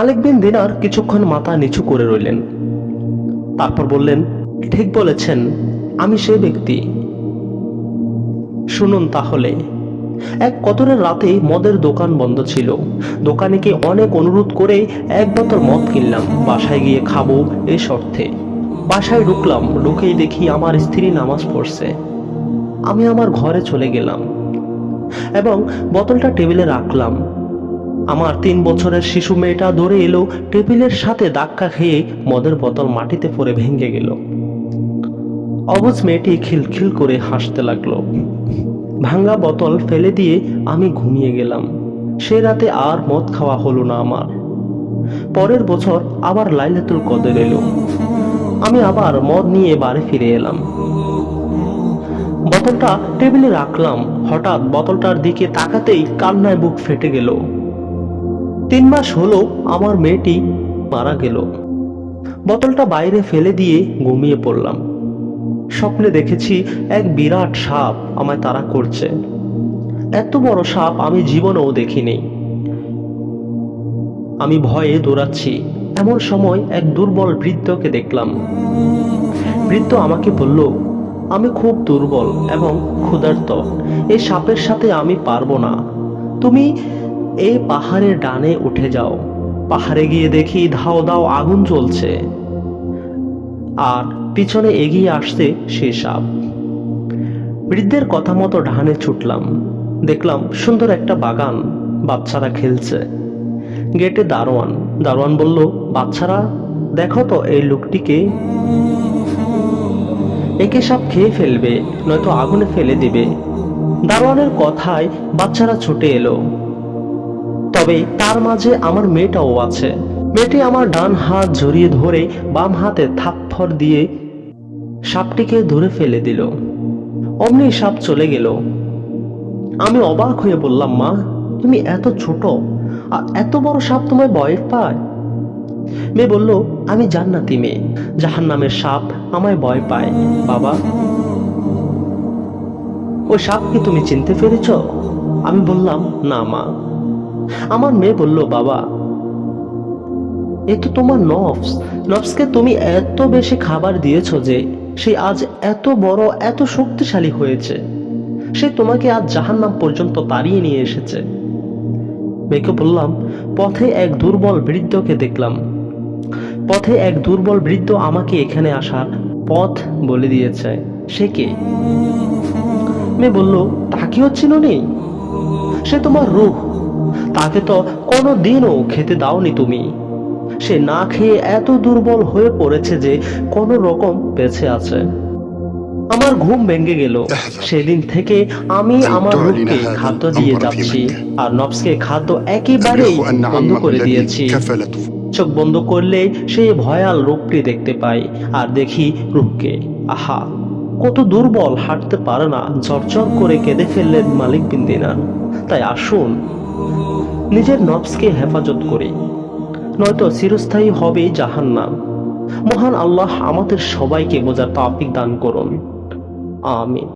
মালিক বিন দিনার কিছুক্ষণ মাথা নিচু করে রইলেন। তারপর বললেন, ঠিক বলেছেন, আমি সে ব্যক্তি। শুনুন তাহলে, এক কতরের রাতে মদের দোকান বন্ধ ছিল। দোকানিকে অনেক অনুরোধ করে এক বোতল মদ কিনলাম। বাসায় গিয়ে খাব এই শর্তে। বাসায় ঢুকলাম, ঢুকেই দেখি আমার স্ত্রী নামাজ পড়ছে। আমি আমার ঘরে চলে গেলাম এবং বোতলটা টেবিলে রাখলাম। আমার তিন বছরের শিশু মেয়েটা ধরে এলো, টেবিলের সাথে ধাক্কা খেয়ে মদের বোতল মাটিতে পড়ে ভেঙে গেল। অবুজ মেয়েটি খিলখিল করে হাসতে লাগল। ভাঙ্গা বোতল ফেলে দিয়ে আমি ঘুমিয়ে গেলাম। সে রাতে আর মদ খাওয়া হলো না আমার। পরের বছর আবার লাইলাতুল কদর এলো। আমি আবার মদ নিয়ে বাড়ি ফিরে এলাম। বোতলটা টেবিলে রাখলাম। হঠাৎ বোতলটার দিকে তাকাতেই কান্নায় বুক ফেটে গেল। তিন মাস হলো আমার মেয়েটি মারা গেল। বোতলটা বাইরে ফেলে দিয়ে ঘুমিয়ে পড়লাম। স্বপ্নে দেখেছি এক বিরাট সাপ আমায় তাড়া করছে। এত বড় সাপ আমি জীবনেও দেখিনি। আমি ভয়ে দৌড়াচ্ছি। এমন সময় এক দুর্বল বৃদ্ধকে দেখলাম। বৃদ্ধ আমাকে বলল, আমি খুব দুর্বল এবং ক্ষুধার্ত। এই সাপের সাথে আমি পারব না। তুমি এই পাহাড়ের ডানে উঠে যাও। পাহাড়ে গিয়ে দেখি ধাও দাও আগুন চলছে। আর পিছনে এগিয়ে আসছে সে সাপ। বৃদ্ধের কথা মতো ডানে ছুটলাম। দেখলাম সুন্দর একটা বাগান, বাচ্চারা খেলছে। গেটে দারোয়ান। দারোয়ান বলল, বাচ্চারা, দেখো তো এই লোকটিকে। একে সাপ খেয়ে ফেলবে, নয়তো আগুনে ফেলে দিবে। দারোয়ানের কথায় বাচ্চারা ছুটে এলো। তবে তার মাঝে আমার মেয়েটাও আছে। মেয়েটি আমার ডান হাত জড়িয়ে ধরে বাম হাতে থাপ্পর দিয়ে সাপটিকে ধরে ফেলে দিল। অমনি সাপ চলে গেল। আমি অবাক হয়ে বললাম, মা, তুমি এত ছোট, আর এত বড় সাপ তোমায় ভয় পায়? মেয়ে বলল, আমি জান্নাতি মেয়ে জাহান নামের সাপ আমায় ভয় পায়, বাবা। ওই সাপ কি তুমি চিনতে পেরেছ? আমি বললাম, না, মা। আমার মেয়ে বলল, বাবা, এ তো তোমার নফস। নফসকে তুমি এত বেশি খাবার দিয়েছ যে সে আজ এত বড়, এত শক্তিশালী হয়েছে। সে তোমাকে আজ জাহান্নাম পর্যন্ত তাড়িয়ে নিয়ে এসেছে। মেয়েকে বললাম, পথে এক দুর্বল বৃদ্ধকে দেখলাম। পথে এক দুর্বল বৃদ্ধ আমাকে এখানে আসার পথ বলে দিয়েছে। সে কে? মেয়ে বলল, তাকেও চিনো নেই সে তোমার রূহ তাকে তো কোনো দিনও খেতে দাওনি তুমি। সে না খেয়ে এত দুর্বল হয়ে পড়েছে যে কোনো রকম বেঁচে আছে। আমার ঘুম ভেঙে গেল। সেদিন থেকে আমি আমার রূপকে খাদ্য দিয়ে যাচ্ছি আর নবসকে খাদ্য একেবারেই বন্ধ করে দিয়েছি। চোখ বন্ধ করলে সে ভয়াল রূপটি দেখতে পাই আর দেখি রূপকে। আহা কত দুর্বল হাঁটতে পারে না ঝরঝর করে কেঁদে ফেললেন মালিক বিন্দিনা তাই আসুন নিজের নবসকে হেফাজত করে। নয়তো চিরস্থায়ী হবে জাহান্নাম। মহান আল্লাহ আমাদের সবাইকে বোঝার তাফিক দান করুন। আমিন।